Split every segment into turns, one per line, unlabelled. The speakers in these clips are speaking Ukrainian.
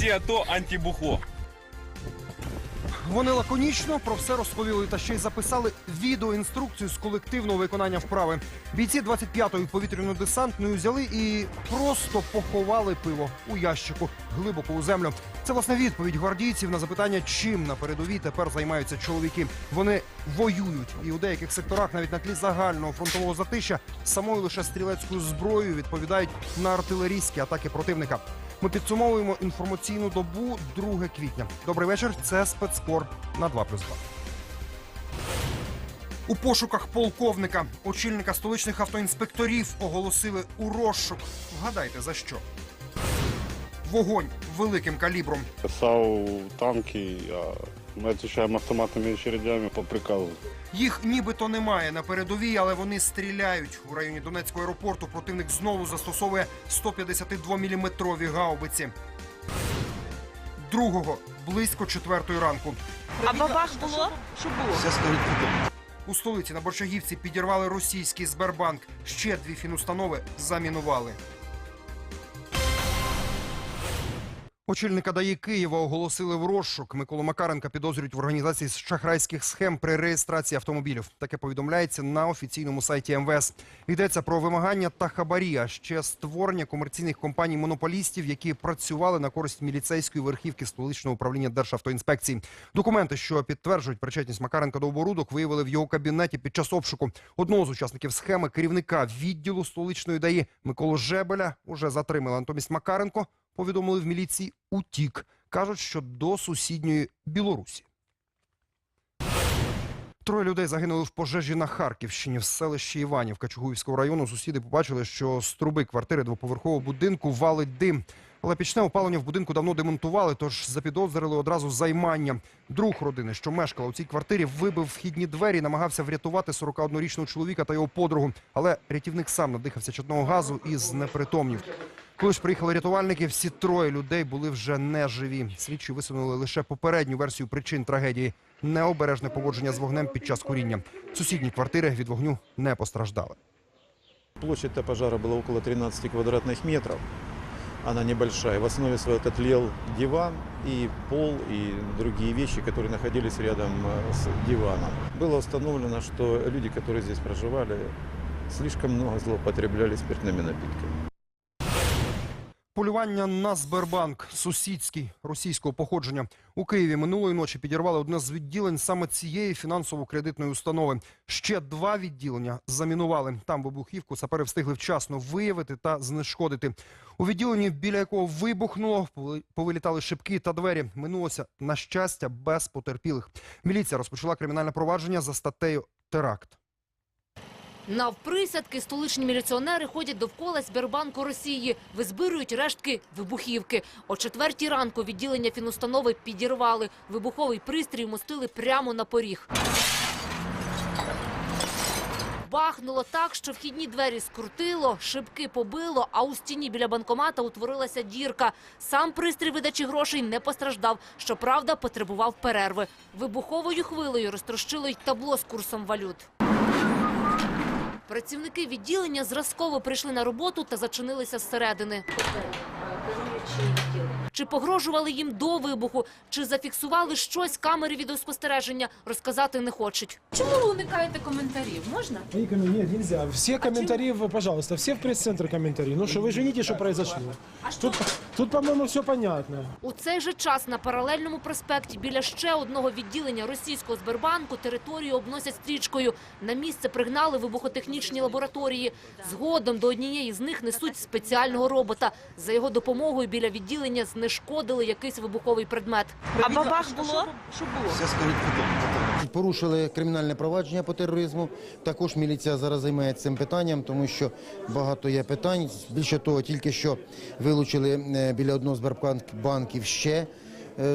Бійці АТО антибухло.
Вони лаконічно про все розповіли та ще й записали відеоінструкцію з колективного виконання вправи. Бійці 25-ї повітряно-десантної взяли і просто поховали пиво у ящику глибоко у землю. Це власне відповідь гвардійців на запитання, чим на передовій тепер займаються чоловіки. Вони воюють і у деяких секторах, навіть на тлі загального фронтового затища, самою лише стрілецькою зброєю відповідають на артилерійські атаки противника. Ми підсумовуємо інформаційну добу 2 квітня. Добрий вечір. Це спецкор на 2+,2. У пошуках полковника, очільника столичних автоінспекторів оголосили у розшук. Вгадайте за що? Вогонь великим калібром.
Писав танки, мы отвечаем автоматными очередями по приказу.
Їх нібито немає на передовій, але вони стріляють. У районі Донецького аеропорту противник знову застосовує 152-мм гаубиці. Другого близько четвертої ранку.
А бабах було? Що було?
У столиці на Борчагівці підірвали російський Сбербанк. Ще дві фінустанови замінували. Очільника ДАІ Києва оголосили в розшук. Миколу Макаренка підозрюють в організації шахрайських схем при реєстрації автомобілів. Таке повідомляється на офіційному сайті МВС. Йдеться про вимагання та хабарі, а ще створення комерційних компаній монополістів, які працювали на користь міліцейської верхівки столичного управління Державтоінспекції. Документи, що підтверджують причетність Макаренка до оборудок, виявили в його кабінеті під час обшуку. Одного з учасників схеми керівника відділу столичної ДАІ Миколу Жебеля уже затримали. Натомість Макаренко повідомили в міліції утік. кажуть, що до сусідньої Білорусі. Троє людей загинули в пожежі на Харківщині в селищі Іванівка Чугуївського району. Сусіди побачили, що з труби квартири двоповерхового будинку валить дим. Але пічне опалення в будинку давно демонтували, тож запідозрили одразу займання. Друг родини, що мешкала у цій квартирі, вибив вхідні двері, намагався врятувати 41-річного чоловіка та його подругу. Але рятівник сам надихався чадного газу і знепритомнів. Коли ж приїхали рятувальники, всі троє людей були вже неживі. Слідчі висунули лише попередню версію причин трагедії необережне поводження з вогнем під час куріння. Сусідні квартири від вогню не постраждали.
Площадь этого пожара была около 13 квадратных метров. Она небольшая. В основе своей это тлел диван и пол, и другие вещи, которые находились рядом э, с диваном. Было установлено, что люди, которые здесь проживали, слишком много злоупотребляли спиртными напитками.
Полювання на Сбербанк, сусідський російського походження. У Києві минулої ночі підірвали одне з відділень саме цієї фінансово-кредитної установи. Ще два відділення замінували. Там вибухівку сапери встигли вчасно виявити та знешкодити. У відділенні, біля якого вибухнуло, пови- повилітали шибки та двері. Минулося, на щастя, без потерпілих. Міліція розпочала кримінальне провадження за статтею теракт.
Навприсядки столичні міліціонери ходять довкола Сбербанку Росії, визбирують рештки вибухівки. О четвертій ранку відділення фінустанови підірвали. Вибуховий пристрій мостили прямо на поріг. Бахнуло так, що вхідні двері скрутило, шибки побило, а у стіні біля банкомата утворилася дірка. Сам пристрій видачі грошей не постраждав. Щоправда, потребував перерви. Вибуховою хвилею розтрощило й табло з курсом валют. Працівники відділення зразково прийшли на роботу та зачинилися зсередини. Чи погрожували їм до вибуху, чи зафіксували щось камери відеоспостереження, розказати не хочуть.
Чому ви уникаєте коментарів? Можна?
Коммен- Нет, нельзя. Все комментарии, пожалуйста, все в пресс-центр комментарии. Ну что, вы извините, что произошло. Тут, тут по-моему, все понятно.
У цей же час на паралельному проспекті біля ще одного відділення російського Сбербанку територію обносять стрічкою. На місце пригнали вибухотехнічні лабораторії. Згодом до однієї з них несуть спеціального робота. За його допомогою біля відділення знешкодили якийсь вибуховий предмет.
А бабах було? Що було?
Порушили кримінальне провадження по тероризму. Також міліція зараз займається цим питанням, тому що багато є питань. Більше того, тільки що вилучили е, біля одного з банків ще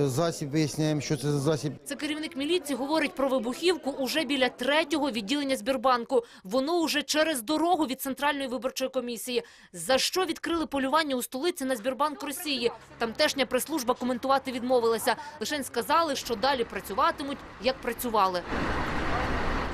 засіб. Виясняємо, що це за засіб.
Це керівник міліції говорить про вибухівку уже біля третього відділення Збірбанку. Воно уже через дорогу від Центральної виборчої комісії. За що відкрили полювання у столиці на Збірбанк Росії? Тамтешня прес-служба коментувати відмовилася. Лишень сказали, що далі працюватимуть, як працювали.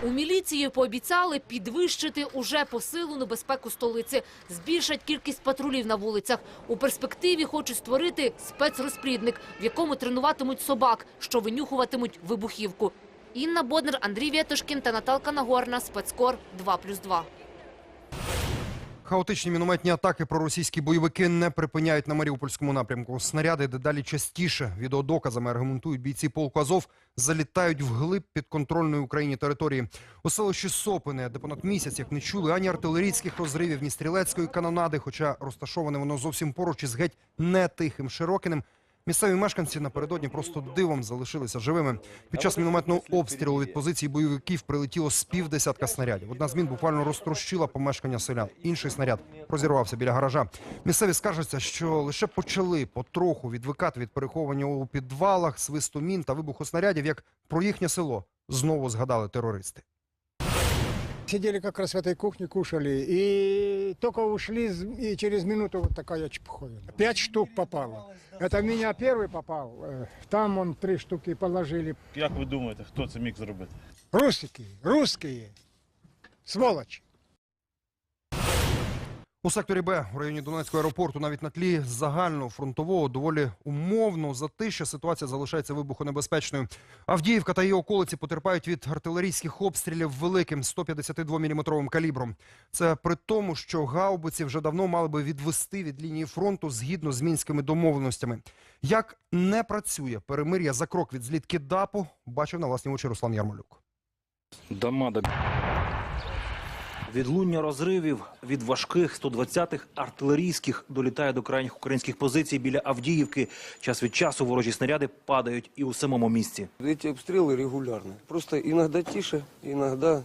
У міліції пообіцяли підвищити уже посилену безпеку столиці, збільшать кількість патрулів на вулицях. У перспективі хочуть створити спецрозплідник, в якому тренуватимуть собак, що винюхуватимуть вибухівку. Інна Боднер, Андрій Вєтушкін та Наталка Нагорна. Спецкор 2+,2.
Хаотичні мінометні атаки проросійські бойовики не припиняють на Маріупольському напрямку. Снаряди дедалі частіше відеодоказами аргументують бійці полку Азов, залітають вглиб підконтрольної Україні території. У селищі Сопине, де понад місяць, як не чули ані артилерійських розривів, ні стрілецької канонади, хоча розташоване воно зовсім поруч із геть не тихим Широкиним. Місцеві мешканці напередодні просто дивом залишилися живими. Під час мінометного обстрілу від позицій бойовиків прилетіло з півдесятка снарядів. Одна з мін буквально розтрощила помешкання селян. Інший снаряд розірвався біля гаража. Місцеві скаржаться, що лише почали потроху відвикати від переховування у підвалах, свисту мін та вибуху снарядів, як про їхнє село знову згадали терористи
Сидели как раз в этой кухне, кушали, и только ушли, з- и через минуту вот такая чепуховина. Пять штук попало. Это в меня первый попал, э, там он три штуки положили.
Як ви думаєте, хто це міг зробити?
Русские, русские, сволочи.
У секторі Б у районі Донецького аеропорту навіть на тлі загального фронтового доволі умовно затища ситуація залишається вибухонебезпечною. Авдіївка та її околиці потерпають від артилерійських обстрілів великим 152-мм калібром. Це при тому, що гаубиці вже давно мали би відвести від лінії фронту згідно з мінськими домовленостями. Як не працює перемир'я за крок від злітки ДАПу, бачив на власні очі Руслан Ярмолюк.
Дома до Відлуння розривів від важких 120-х артилерійських долітає до крайніх українських позицій біля Авдіївки. Час від часу ворожі снаряди падають і у самому місті.
Эти обстрелы регулярны. Просто иногда тише, иногда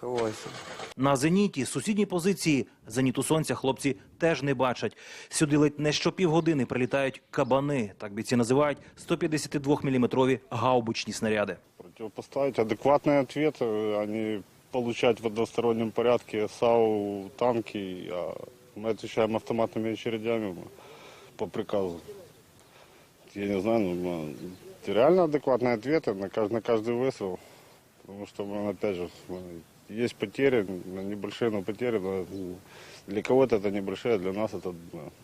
ховайся.
На зеніті сусідні позиції зеніту сонця хлопці теж не бачать. Сюди ледь не щопівгодини прилітають кабани. Так бійці називають 152-мм гаубичні снаряди.
Противопоставить адекватный ответ, э, а не получать в одностороннем порядке САУ, танки, а мы отвечаем автоматными очередями по приказу. Я не знаю, ну, м, это реально адекватные ответы на каждый, на каждый выстрел. Потому что, м, опять же, м, есть потери, м, небольшие, но потери. но, м, Для кого-то это небольшие, а для нас это м,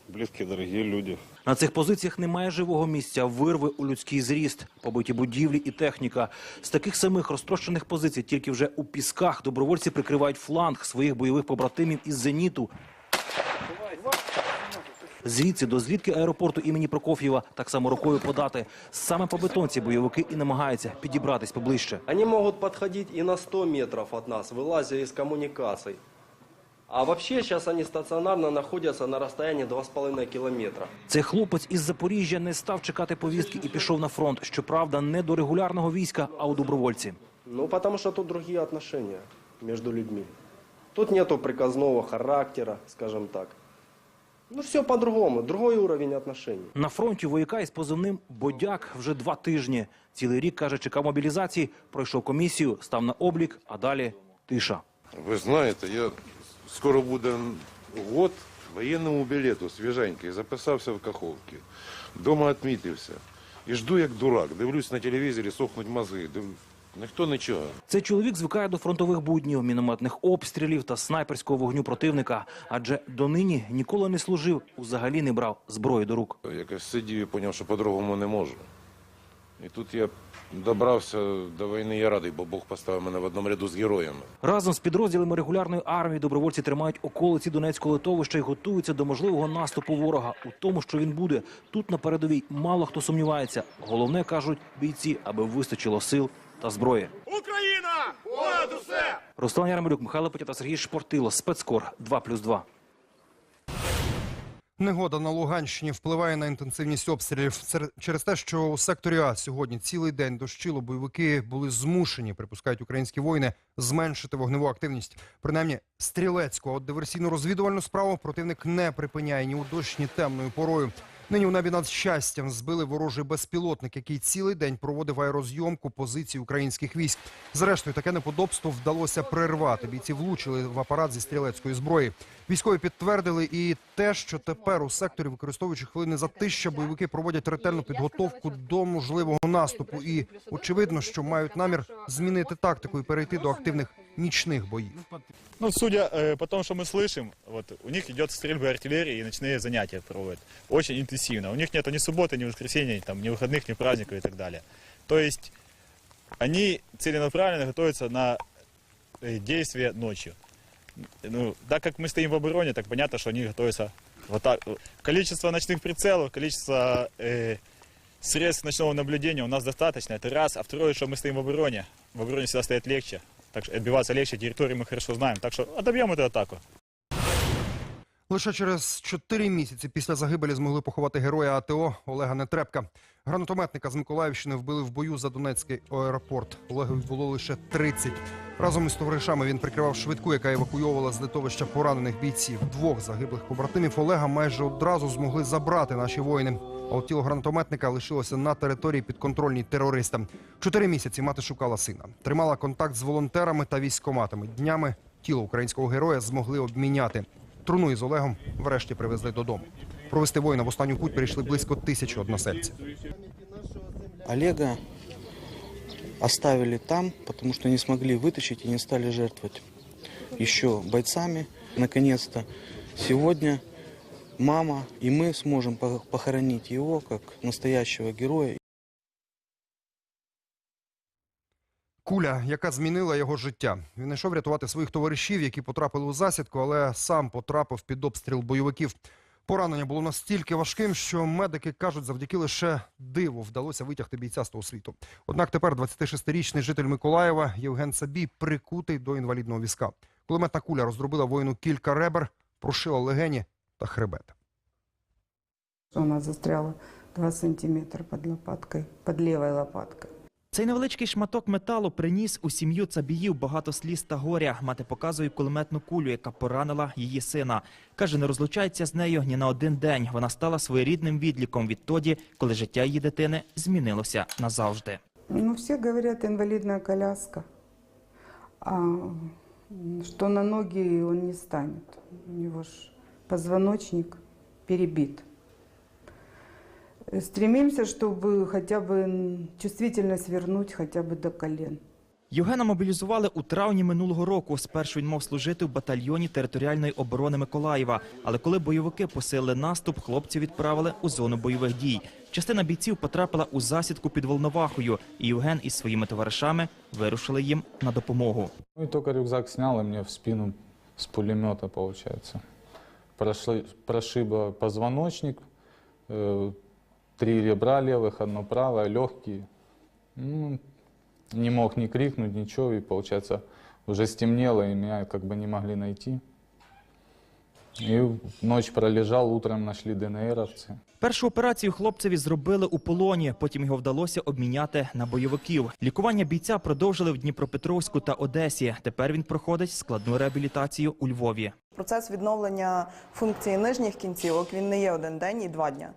близкие, дорогие люди.
На цих позиціях немає живого місця, вирви у людський зріст, побиті будівлі і техніка. З таких самих розтрощених позицій, тільки вже у пісках, добровольці прикривають фланг своїх бойових побратимів із зеніту. Звідси до злітки аеропорту імені Прокоф'єва так само рукою подати. Саме по бетонці бойовики і намагаються підібратись поближче.
Они могут подходить и на 100 метров от нас, вылазя из коммуникаций. А вообще сейчас они стационарно находятся на расстоянии 2,5 километра.
Цей хлопець із Запоріжжя не став чекати повістки і пішов на фронт. Щоправда, не до регулярного війська, а у добровольці.
Ну, потому что тут другие отношения между людьми. Тут нету приказного характера, скажем так. Ну, все по-другому, другой уровень отношений.
На фронті вояка із позивним «Бодяк» вже два тижні. Цілий рік, каже, чекав мобілізації, пройшов комісію, став на облік, а далі тиша.
Ви знаєте, я скоро буде год воєнному білету свіженький, записався в Каховці. Дома відмітився. І жду як дурак. Дивлюсь на телевізорі, сохнуть мази. Див... Ніхто нічого.
Цей чоловік звикає до фронтових буднів, мінометних обстрілів та снайперського вогню противника. Адже донині ніколи не служив, взагалі не брав зброю до рук.
Якось сидів і зрозумів, що по-другому не можу. І тут я добрався до війни, я радий, бо Бог поставив мене в одному ряду з героями.
Разом з підрозділами регулярної армії добровольці тримають околиці Донецького литовища і готуються до можливого наступу ворога. У тому, що він буде тут на передовій, мало хто сумнівається. Головне кажуть бійці, аби вистачило сил та зброї. Україна! Понад усе! Руслан Ярмолюк, Михайло Потята, Сергій Шпортило, спецкор 2+,2.
Негода на Луганщині впливає на інтенсивність обстрілів. Через те, що у секторі А сьогодні цілий день дощило, бойовики були змушені, припускають українські воїни, зменшити вогневу активність. Принаймні стрілецьку, от диверсійно-розвідувальну справу противник не припиняє ні у дощ, ні темною порою. Нині у небі над щастям збили ворожий безпілотник, який цілий день проводив аерозйомку позицій українських військ. Зрештою, таке неподобство вдалося прервати. Бійці влучили в апарат зі стрілецької зброї. Військові підтвердили і те, що тепер у секторі, використовуючи хвилини затища, бойовики проводять ретельну підготовку до можливого наступу. І очевидно, що мають намір змінити тактику і перейти до активних нічних боїв.
Ну, судя э, по тому, что мы слышим, вот, у них идет стрельба артиллерии и ночные занятия проводят. Очень интенсивно. У них нет ни субботы, ни воскресенья, там, ни выходных, ни праздников и так далее. То есть они целенаправленно готовятся на э, действия ночью. Ну, так как мы стоим в обороне, так понятно, что они готовятся вот так. Количество ночных прицелов, количество э, средств ночного наблюдения у нас достаточно. Это раз. А второе, что мы стоим в обороне. В обороне всегда стоять легче. Так что отбиваться легче, территорию мы хорошо знаем. Так что отобьем эту атаку.
Лише через чотири місяці після загибелі змогли поховати героя АТО Олега Нетрепка. Гранатометника з Миколаївщини вбили в бою за Донецький аеропорт. Олегові було лише 30. Разом із товаришами він прикривав швидку, яка евакуйовувала з литовища поранених бійців. Двох загиблих побратимів Олега майже одразу змогли забрати наші воїни. А от тіло гранатометника лишилося на території підконтрольній терористам. Чотири місяці мати шукала сина. Тримала контакт з волонтерами та військоматами. Днями тіло українського героя змогли обміняти. Труну із Олегом врешті привезли додому. Провести воїна в останню путь прийшли близько тисячі односельців.
Олега оставили там, потому что не смогли вытащить и не стали жертвовать еще бойцами. Наконец-то сегодня мама и мы сможем пох- похоронить его как настоящего героя
Куля, яка змінила його життя. Він йшов рятувати своїх товаришів, які потрапили у засідку, але сам потрапив під обстріл бойовиків. Поранення було настільки важким, що медики кажуть, завдяки лише диву вдалося витягти бійця з того світу. Однак тепер 26-річний житель Миколаєва Євген Сабій прикутий до інвалідного візка. Кулеметна куля роздробила воїну кілька ребер, прошила легені та хребет.
Она застряла 2 сантиметра под лопаткой, под левой лопаткой.
Цей невеличкий шматок металу приніс у сім'ю Цабіїв багато сліз та горя. Мати показує кулеметну кулю, яка поранила її сина. Каже, не розлучається з нею ні на один день. Вона стала своєрідним відліком відтоді, коли життя її дитини змінилося назавжди.
Ну, все говорят, инвалидная коляска. А что на ноги он не станет. У него ж позвоночник перебит. Э, Стремимся, чтобы хотя бы м, чувствительность вернуть хотя бы до колен.
Євгена мобілізували у травні минулого року. Спершу він мав служити в батальйоні територіальної оборони Миколаєва. Але коли бойовики посилили наступ, хлопців відправили у зону бойових дій. Частина бійців потрапила у засідку під Волновахою, і Євген із своїми товаришами вирушили їм на допомогу.
Ну и только рюкзак снял, и мне в спину с пулемета, получается. Прошли, прошибло позвоночник, э, три ребра левых, одно правое, легкие. Ну, не мог ни крикнуть, ничего, и, получается, уже стемнело, и меня как бы не могли найти. И ночь пролежал, утром нашли ДНРовцы.
Першу операцію хлопцеві зробили у полоні. Потім його вдалося обміняти на бойовиків. Лікування бійця продовжили в Дніпропетровську та Одесі. Тепер він проходить складну реабілітацію у Львові.
Процес відновлення функції нижніх кінцівок він не є один день і два дня.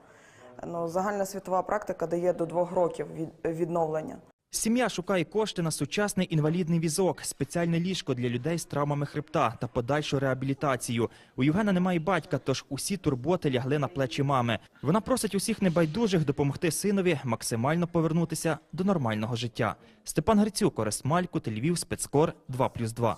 Ну, загальна світова практика дає до двох років від- відновлення.
Сім'я шукає кошти на сучасний інвалідний візок, спеціальне ліжко для людей з травмами хребта та подальшу реабілітацію. У Євгена немає батька, тож усі турботи лягли на плечі мами. Вона просить усіх небайдужих допомогти синові максимально повернутися до нормального життя. Степан Грицюк, Орест Малько, Львів, спецкор 2+,2.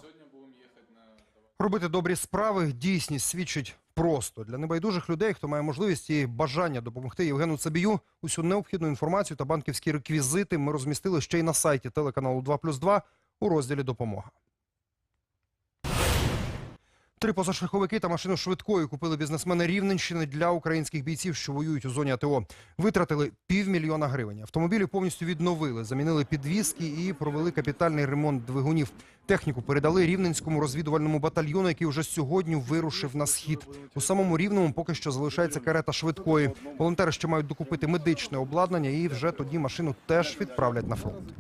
Робити добрі справи дійсність свідчить просто для небайдужих людей, хто має можливість і бажання допомогти Євгену Цабію. Усю необхідну інформацію та банківські реквізити ми розмістили ще й на сайті телеканалу 2+,2 у розділі Допомога. Три позашляховики та машину швидкої купили бізнесмени Рівненщини для українських бійців, що воюють у зоні АТО. Витратили півмільйона гривень. Автомобілі повністю відновили, замінили підвіски і провели капітальний ремонт двигунів. Техніку передали рівненському розвідувальному батальйону, який вже сьогодні вирушив на схід. У самому рівному поки що залишається карета швидкої. Волонтери ще мають докупити медичне обладнання, і вже тоді машину теж відправлять на фронт.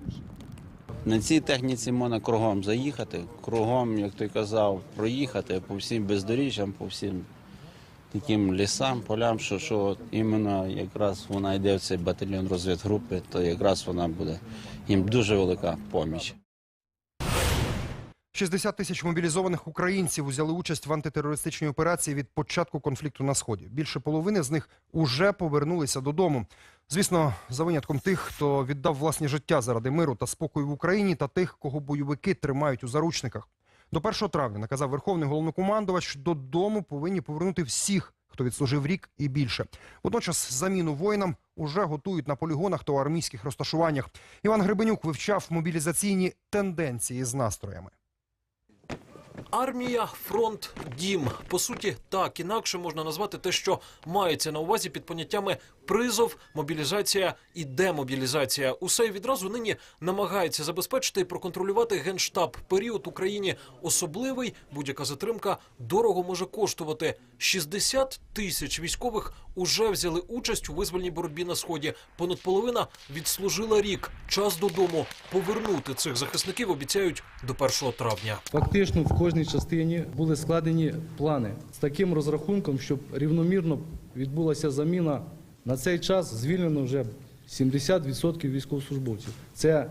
На цій техніці можна кругом заїхати, кругом, як ти казав, проїхати по всім бездоріжжям, по всім таким лісам, полям, що, що іменно якраз вона йде в цей батальйон розвідгрупи, то якраз вона буде їм дуже велика поміч.
60 тисяч мобілізованих українців узяли участь в антитерористичній операції від початку конфлікту на сході. Більше половини з них уже повернулися додому. Звісно, за винятком тих, хто віддав власні життя заради миру та спокою в Україні, та тих, кого бойовики тримають у заручниках. До 1 травня наказав верховний головнокомандувач додому повинні повернути всіх, хто відслужив рік і більше. Водночас заміну воїнам уже готують на полігонах та армійських розташуваннях. Іван Гребенюк вивчав мобілізаційні тенденції з настроями.
Армія, фронт, дім. По суті, так інакше можна назвати те, що мається на увазі під поняттями призов, мобілізація і демобілізація. Усе відразу нині намагається забезпечити і проконтролювати генштаб. Період Україні особливий. Будь-яка затримка дорого може коштувати. 60 тисяч військових уже взяли участь у визвольній боротьбі на сході. Понад половина відслужила рік. Час додому повернути цих захисників обіцяють до 1 травня.
Фактично в кожній частині були складені плани з таким розрахунком, щоб рівномірно відбулася заміна. На цей час звільнено вже 70% військовослужбовців. Це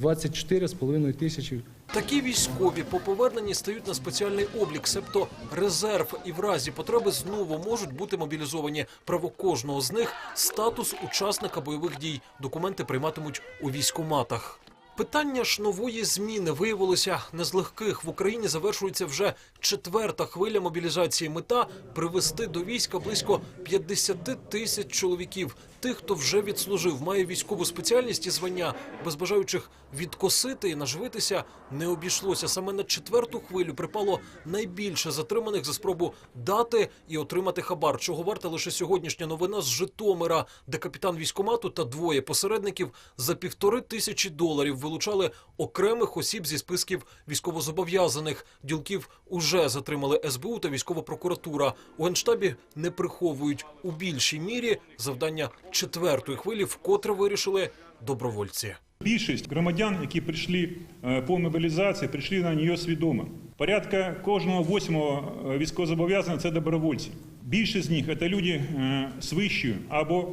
24,5 тисячі
Такі військові по поверненні стають на спеціальний облік, себто резерв, і в разі потреби знову можуть бути мобілізовані. Право кожного з них статус учасника бойових дій. Документи прийматимуть у військоматах. Питання ж нової зміни виявилося не з легких. В Україні завершується вже четверта хвиля мобілізації. Мета привести до війська близько 50 тисяч чоловіків. Тих, хто вже відслужив, має військову спеціальність і звання, без бажаючих відкосити і наживитися не обійшлося. Саме на четверту хвилю припало найбільше затриманих за спробу дати і отримати хабар. Чого варта лише сьогоднішня новина з Житомира, де капітан військомату та двоє посередників за півтори тисячі доларів вилучали окремих осіб зі списків військовозобов'язаних. Ділків уже затримали СБУ та військова прокуратура. У генштабі не приховують у більшій мірі завдання четвертої хвилі, вкотре вирішили добровольці.
Більшість громадян, які прийшли е, по мобілізації, прийшли на нього свідомо. Порядка кожного восьмого е, військовозобов'язаного – це добровольці. Більшість з них – це люди е, з вищою або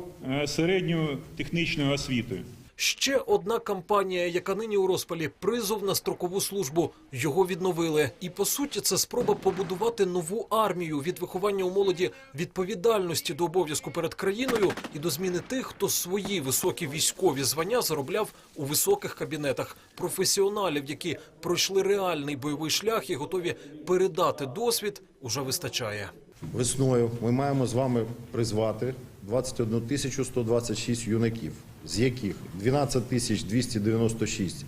середньою технічною освітою.
Ще одна кампанія, яка нині у розпалі призов на строкову службу. Його відновили. І по суті, це спроба побудувати нову армію від виховання у молоді відповідальності до обов'язку перед країною і до зміни тих, хто свої високі військові звання заробляв у високих кабінетах професіоналів, які пройшли реальний бойовий шлях і готові передати досвід, уже вистачає.
Весною ми маємо з вами призвати 21 тисячу 126 юнаків, з яких 12 тисяч 296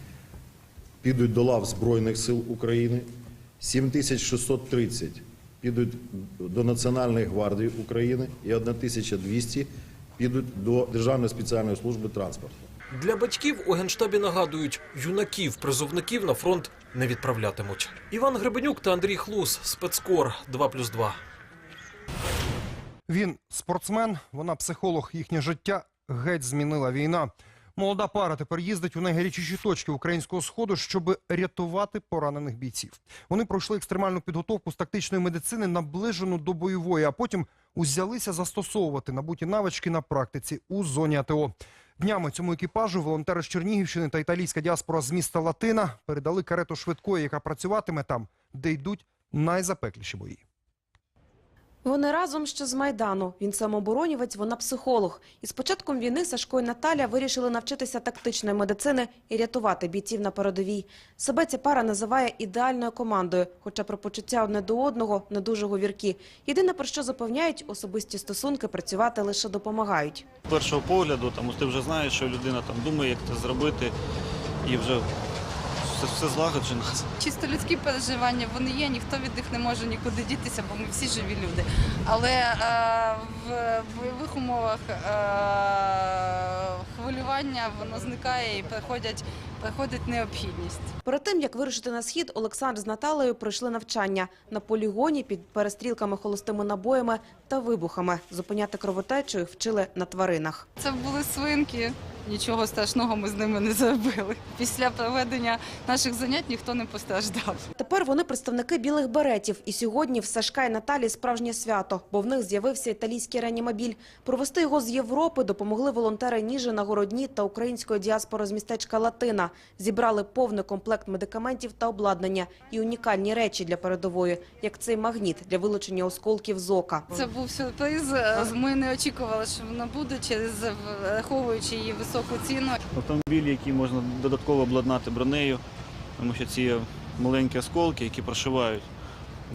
підуть до лав Збройних сил України, 7 тисяч 630 підуть до Національної гвардії України і 1 тисяча 200 підуть до Державної спеціальної служби транспорту.
Для батьків у генштабі нагадують, юнаків призовників на фронт не відправлятимуть. Іван Гребенюк та Андрій Хлус, спецкор 2+,2.
Він спортсмен, вона психолог. Їхнє життя геть змінила війна. Молода пара тепер їздить у найгарячіші точки українського сходу, щоб рятувати поранених бійців. Вони пройшли екстремальну підготовку з тактичної медицини, наближену до бойової, а потім узялися застосовувати набуті навички на практиці у зоні АТО. Днями цьому екіпажу волонтери з Чернігівщини та італійська діаспора з міста Латина передали карету швидкої, яка працюватиме там, де йдуть найзапекліші бої.
Вони разом ще з Майдану. Він самооборонівець, вона психолог. І з початком війни Сашко і Наталя вирішили навчитися тактичної медицини і рятувати бійців на передовій. Себе ця пара називає ідеальною командою, хоча про почуття одне до одного не дуже говіркі. Єдине, про що запевняють, особисті стосунки працювати лише допомагають.
Першого погляду там ти вже знаєш, що людина там думає, як це зробити, і вже все, все злагоджено.
Чисто людські переживання вони є, ніхто від них не може нікуди дітися, бо ми всі живі люди. Але е, в бойових умовах е, хвилювання воно зникає і приходять, приходить необхідність.
Перед тим, як вирушити на схід, Олександр з Наталею пройшли навчання на полігоні під перестрілками холостими набоями та вибухами. Зупиняти кровотечу їх вчили на тваринах.
Це були свинки, нічого страшного ми з ними не зробили. Після проведення наших занять ніхто не постраждав.
Тепер вони представники білих беретів. І сьогодні в Сашка і Наталі справжнє свято, бо в них з'явився італійський реанімобіль. Провести його з Європи допомогли волонтери Ніжина, Городні та української діаспори з містечка Латина. Зібрали повний комплект медикаментів та обладнання і унікальні речі для передової, як цей магніт для вилучення осколків з ока.
Це був сюрприз. Ми не очікували, що воно буде через враховуючи її високу ціну.
Автомобілі, які можна додатково обладнати бронею, тому що ці маленькі осколки, які прошивають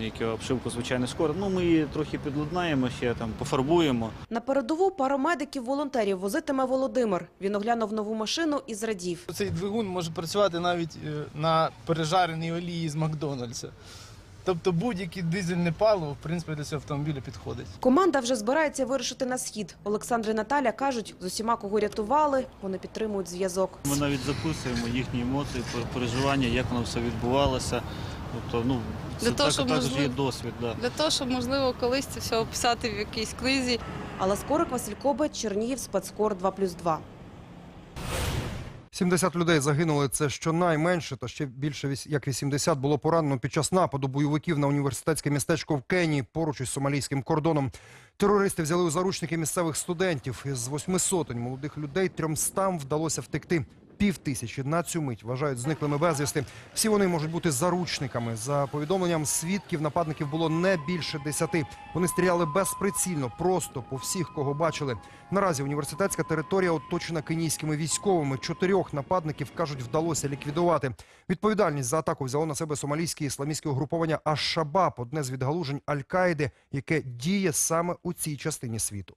які обшивку звичайно скоро. Ну ми її трохи підладнаємо, ще там пофарбуємо.
На передову парамедиків-волонтерів возитиме Володимир. Він оглянув нову машину і зрадів.
Цей двигун може працювати навіть е, на пережареній олії з Макдональдса. Тобто будь-яке дизельне паливо, в принципі, для цього автомобіля підходить.
Команда вже збирається вирушити на схід. Олександр і Наталя кажуть, з усіма, кого рятували, вони підтримують зв'язок.
Ми навіть записуємо їхні емоції, пер- переживання, як воно все відбувалося. Тобто, ну це
Для того,
так,
щоб,
також
можливо-
є досвід. Да.
Для того, щоб можливо колись це все описати в якійсь книзі.
Алла Скорик, Василь Кобець, Чернігів, Спецкор 2+,2.
70 людей загинули. Це щонайменше, та ще більше як 80 було поранено під час нападу бойовиків на університетське містечко в Кенії поруч із сомалійським кордоном. Терористи взяли у заручники місцевих студентів. Із восьми сотень молодих людей трьомстам вдалося втекти. Пів тисячі на цю мить вважають зниклими безвісти. Всі вони можуть бути заручниками. За повідомленням свідків, нападників було не більше десяти. Вони стріляли безприцільно, просто по всіх, кого бачили. Наразі університетська територія оточена кенійськими військовими. Чотирьох нападників кажуть, вдалося ліквідувати. Відповідальність за атаку взяло на себе сомалійське ісламістське угруповання Аш-Шабаб, одне з відгалужень Аль-Каїди, яке діє саме у цій частині світу.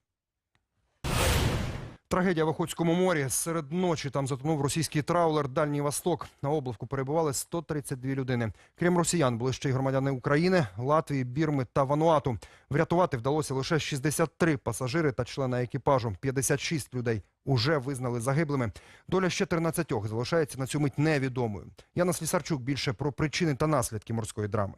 Трагедія в Охотському морі. Серед ночі там затонув російський траулер Дальній Восток. На облавку перебували 132 людини. Крім росіян, були ще й громадяни України, Латвії, Бірми та Вануату. Врятувати вдалося лише 63 пасажири та члена екіпажу. 56 людей уже визнали загиблими. Доля ще 13 залишається на цю мить невідомою. Яна Слісарчук більше про причини та наслідки морської драми.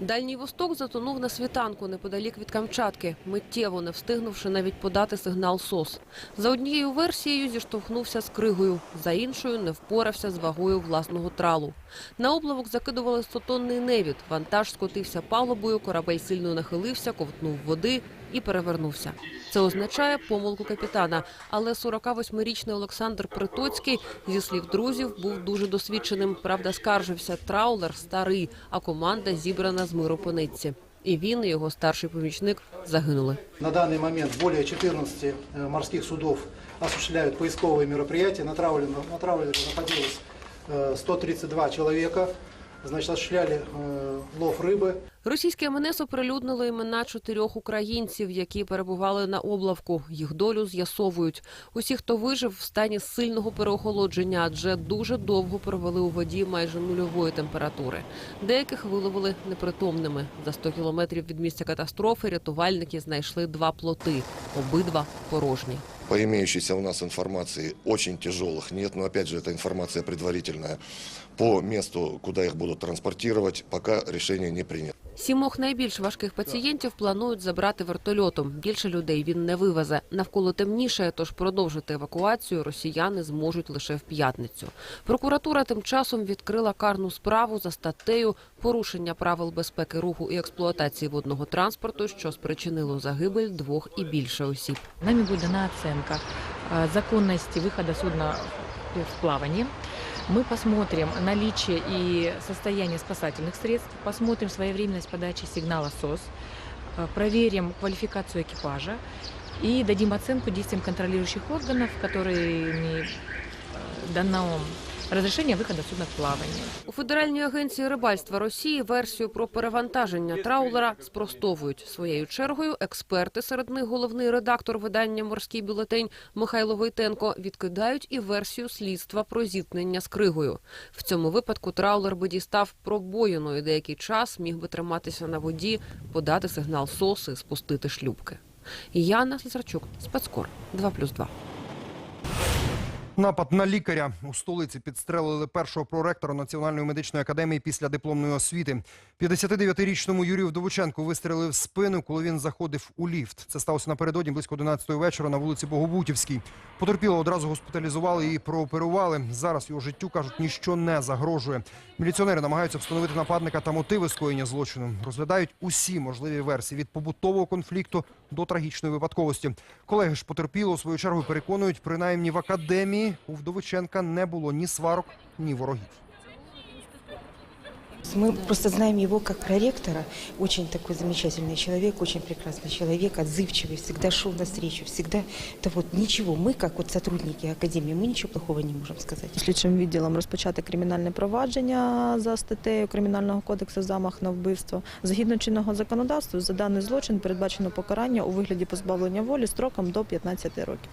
Дальній Восток затонув на світанку неподалік від Камчатки, миттєво не встигнувши навіть подати сигнал СОС. За однією версією зіштовхнувся з кригою, за іншою не впорався з вагою власного тралу. На облавок закидували 100-тонний невід, вантаж скотився палубою, корабель сильно нахилився, ковтнув води і перевернувся. Це означає помилку капітана. Але 48-річний Олександр Притоцький, зі слів друзів, був дуже досвідченим. Правда, скаржився, траулер старий, а команда зібрана з миру по нитці. І він, і його старший помічник загинули.
На данный момент более 14 э, морских судов осуществляют поисковые мероприятия. На траулере, на траулере находилось э, 132 человека. Значит, осуществляли э, лов рыбы.
Російське МНС оприлюднило імена чотирьох українців, які перебували на облавку. Їх долю з'ясовують. Усі, хто вижив, в стані сильного переохолодження, адже дуже довго провели у воді майже нульової температури. Деяких виловили непритомними. За 100 кілометрів від місця катастрофи рятувальники знайшли два плоти, обидва порожні.
По имеющейся у нас информации, очень тяжелых нет, но опять же, эта информация предварительная. По месту, куда их будут транспортировать, пока решение не принято.
Сімох найбільш важких пацієнтів планують забрати вертольотом. Більше людей він не вивезе. Навколо темніше, тож продовжити евакуацію росіяни зможуть лише в п'ятницю. Прокуратура тим часом відкрила карну справу за статтею порушення правил безпеки руху і експлуатації водного транспорту, що спричинило загибель двох і більше осіб.
Нами будет дана оценка э, законности выхода судна в плавание. Мы посмотрим наличие и состояние спасательных средств, посмотрим своевременность подачи сигнала СОС, э, проверим квалификацию экипажа и дадим оценку действиям контролирующих органов, которыми э, дано разрешение выхода судна в плавание.
У Федеральній агенції рибальства Росії версію про перевантаження траулера спростовують. Своєю чергою експерти, серед них головний редактор видання Морський бюлетень Михайло Войтенко, відкидають і версію слідства про зіткнення з кригою. В цьому випадку траулер би дістав пробоїну і деякий час міг би триматися на воді, подати сигнал СОС і спустити шлюбки. Яна Слізарчук, спецкор 2+,2.
Напад на лікаря у столиці підстрелили першого проректора Національної медичної академії після дипломної освіти. 59-річному Юрію Вдовиченку вистрелили в спину, коли він заходив у ліфт. Це сталося напередодні близько 11 вечора на вулиці Богобутівській. Потерпілого одразу госпіталізували і прооперували. Зараз його життю кажуть, ніщо не загрожує. Міліціонери намагаються встановити нападника та мотиви скоєння злочину. Розглядають усі можливі версії від побутового конфлікту до трагічної випадковості. Колеги ж потерпіло у свою чергу переконують, принаймні в академії у Вдовиченка не було ні сварок, ні ворогів.
Мы просто знаем его как проректора. Очень такой замечательный человек, очень прекрасный человек, отзывчивый, всегда шел навстречу, всегда. Это вот ничего. Мы, как вот сотрудники Академии, мы ничего плохого не можем сказать.
Слідчим відділом розпочати кримінальне провадження за статтею Кримінального кодексу замах на вбивство. Згідно чинного законодавства, за даний злочин передбачено покарання у вигляді позбавлення волі строком до 15 років.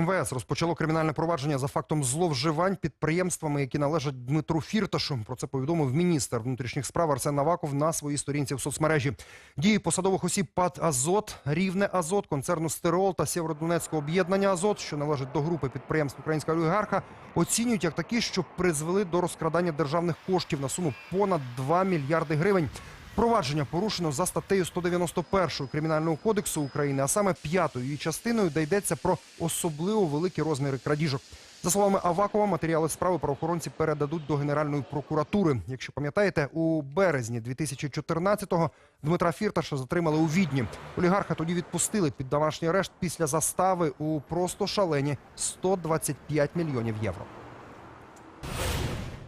МВС розпочало кримінальне провадження за фактом зловживань підприємствами, які належать Дмитру Фірташу. Про це повідомив міністр внутрішніх справ Арсен Наваков на своїй сторінці в соцмережі. Дії посадових осіб ПАД Азот, Рівне Азот, концерну Стереол та Сєвєродонецького об'єднання Азот, що належить до групи підприємств українського олігарха, оцінюють як такі, що призвели до розкрадання державних коштів на суму понад 2 мільярди гривень. Провадження порушено за статтею 191 Кримінального кодексу України, а саме п'ятою її частиною, де йдеться про особливо великі розміри крадіжок. За словами Авакова, матеріали справи правоохоронці передадуть до Генеральної прокуратури. Якщо пам'ятаєте, у березні 2014-го Дмитра Фірташа затримали у Відні. Олігарха тоді відпустили під домашній арешт після застави у просто шалені 125 мільйонів євро.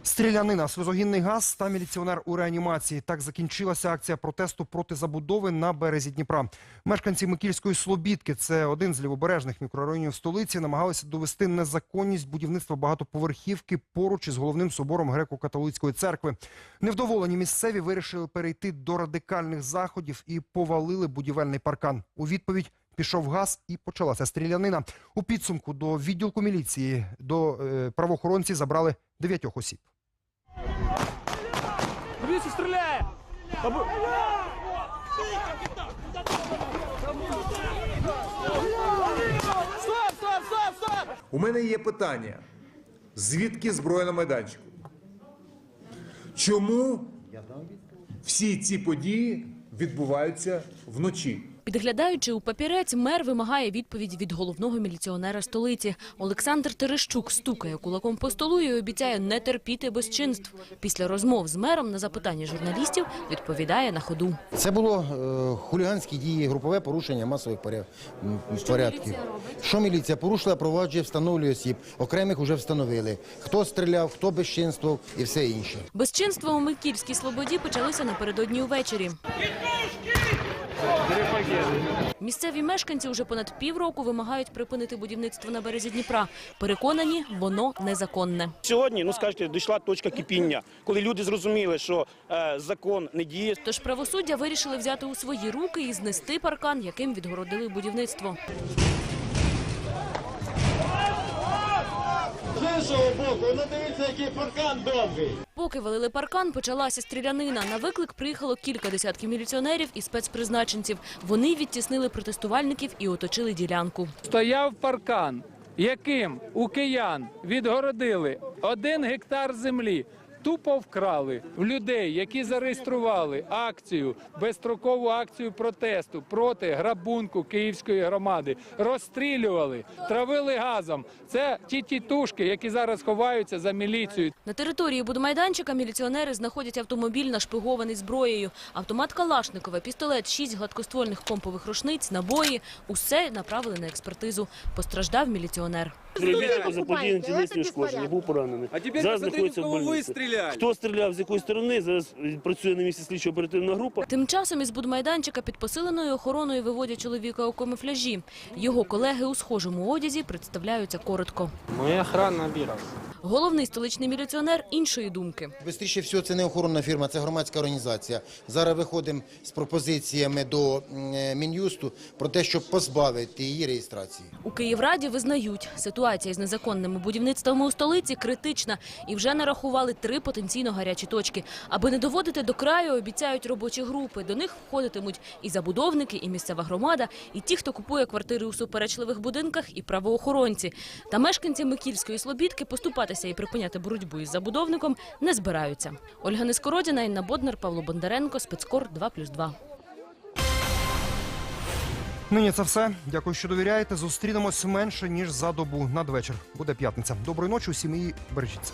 Стрілянина, сльозогінний газ та міліціонер у реанімації. Так закінчилася акція протесту проти забудови на березі Дніпра. Мешканці Микільської Слобідки, це один з лівобережних мікрорайонів столиці, намагалися довести незаконність будівництва багатоповерхівки поруч із головним собором греко-католицької церкви. Невдоволені місцеві вирішили перейти до радикальних заходів і повалили будівельний паркан. У відповідь пішов газ і почалася стрілянина. У підсумку до відділку міліції до е, правоохоронці забрали дев'ятьох осіб.
У мене є питання. Звідки зброя на майданчику? Чому всі ці події відбуваються вночі?
Підглядаючи у папірець, мер вимагає відповідь від головного міліціонера столиці. Олександр Терещук стукає кулаком по столу і обіцяє не терпіти безчинств. Після розмов з мером на запитання журналістів відповідає на ходу.
Це було е, хуліганські дії, групове порушення масових поря- порядків. Що міліція порушила, проваджує, встановлює осіб. Окремих вже встановили. Хто стріляв, хто безчинствував і все інше.
Безчинства у Микільській Слободі почалися напередодні увечері. Місцеві мешканці вже понад півроку вимагають припинити будівництво на березі Дніпра. Переконані, воно незаконне.
Сьогодні, ну скажете, дійшла точка кипіння, коли люди зрозуміли, що е, закон не діє.
Тож правосуддя вирішили взяти у свої руки і знести паркан, яким відгородили будівництво.
Іншого боку, ну дивіться, який паркан довгий.
Поки валили паркан, почалася стрілянина. На виклик приїхало кілька десятків міліціонерів і спецпризначенців. Вони відтіснили протестувальників і оточили ділянку.
Стояв паркан, яким у киян відгородили один гектар землі. Тупо вкрали в людей, які зареєстрували акцію, безстрокову акцію протесту проти грабунку київської громади. Розстрілювали, травили газом. Це ті тітушки, які зараз ховаються за міліцію.
На території будмайданчика міліціонери знаходять автомобіль, нашпигований зброєю. Автомат Калашникова, пістолет, шість гладкоствольних помпових рушниць, набої. Усе направили на експертизу. Постраждав міліціонер.
Зробіть заподіяні тілесні ушкодження, був поранений.
А тепер
Зараз знаходиться в
кого ви
больниці.
стріляли.
Хто стріляв, з якої сторони, зараз працює на місці слідчо-оперативна група.
Тим часом із будмайданчика під посиленою охороною виводять чоловіка у камуфляжі. Його колеги у схожому одязі представляються коротко.
Моя охрана Биров.
Головний столичний міліціонер іншої думки.
Бистріше всього, це не охоронна фірма, це громадська організація. Зараз виходимо з пропозиціями до е, Мін'юсту про те, щоб позбавити її реєстрації.
У Київраді визнають, ситуація з незаконними будівництвами у столиці критична і вже нарахували три потенційно гарячі точки. Аби не доводити до краю, обіцяють робочі групи. До них входитимуть і забудовники, і місцева громада, і ті, хто купує квартири у суперечливих будинках, і правоохоронці. Та мешканці Микільської Слобідки поступатися і припиняти боротьбу із забудовником не збираються. Ольга Нескородіна, Інна Боднар, Павло Бондаренко, Спецкор 2+,2.
Нині це все. Дякую, що довіряєте. Зустрінемось менше ніж за добу надвечір. Буде п'ятниця. Доброї ночі усім і бережіться.